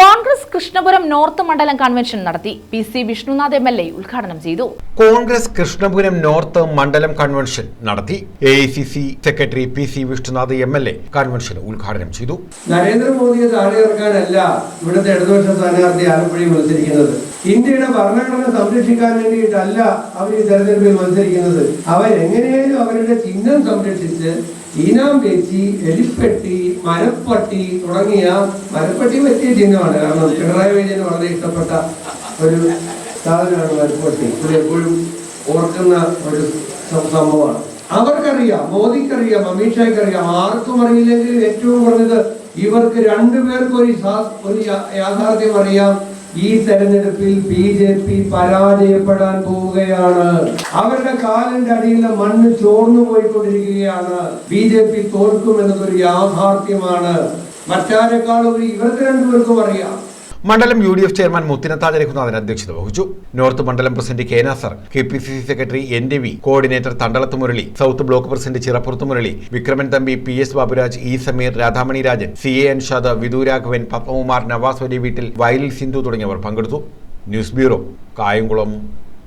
Congress Krishnapuram north മണ്ഡലം convention നടത്തി. P C Vishnunath M L A ഉദ്ഘാടനം ചെയ്തു. കോൺഗ്രസ് കൃഷ്ണപുരം നോർത്ത് മണ്ഡലം കൺവെൻഷൻ നടത്തി. A I C C secretary P C Vishnunath M L A convention ഉദ്ഘാടനം ചെയ്തു. നരേന്ദ്രമോദിയെ താഴെ ഇറക്കാനല്ല ഇവിടുത്തെ ഇടതുപക്ഷ സ്ഥാനാർത്ഥി ആലപ്പുഴയിൽ മത്സരിക്കുന്നത് ഇന്ത്യയുടെ ഭരണഘടന സംരക്ഷിക്കാൻ വേണ്ടിയിട്ടല്ല അവർ ഈ തെരഞ്ഞെടുപ്പിൽ മത്സരിക്കുന്നത്. അവരെങ്ങനെയായാലും അവരുടെ ചിഹ്നം സംരക്ഷിച്ച് ഈനാം വെച്ചി എലിപ്പെട്ടി മരപ്പട്ടി തുടങ്ങിയ മരപ്പട്ടി പറ്റിയ ചിഹ്നമാണ്. കാരണം പിണറായി വിജയന് വളരെ ഇഷ്ടപ്പെട്ട ഒരു സാധനമാണ് മരപ്പട്ടി. ഇത് എപ്പോഴും ഓർക്കുന്ന ഒരു സംഭവമാണ്. അവർക്കറിയാം മോദിക്കറിയാം അമിത്ഷായ്ക്കറിയാം. ആർക്കും അറിയില്ലെങ്കിലും ഏറ്റവും കുറഞ്ഞത് ഇവർക്ക് രണ്ടുപേർക്കും ഒരു ഒരു യാഥാർത്ഥ്യം അറിയാം. ഈ തെരഞ്ഞെടുപ്പിൽ ബി ജെ പി പരാജയപ്പെടാൻ പോവുകയാണ്. അവരുടെ കാലിന്റെ അടിയിലെ മണ്ണ് ചോർന്നു പോയിക്കൊണ്ടിരിക്കുകയാണ്. ബി ജെ പി തോൽക്കും എന്നതൊരു യാഥാർത്ഥ്യമാണ്. മറ്റാരെക്കാളും ഇവർക്ക് രണ്ടുപേർക്കും അറിയാം. മണ്ഡലം U D F chairman Muthinathaj Raghunathan അധ്യക്ഷത വഹിച്ചു. നോർത്ത് മണ്ഡലം president K Nasar K P C C secretary N Ravi coordinator Thandalath Murali south block president Chirappurath Murali Vikraman Thampi P S Baburaj E Sameer Radhamani Rajan C A Anshad Vidhu Raghavan Padmakumar Navas Vali വീട്ടിൽ വയലിൽ സിന്ധു തുടങ്ങിയവർ പങ്കെടുത്തു. News bureau Kayamkulam.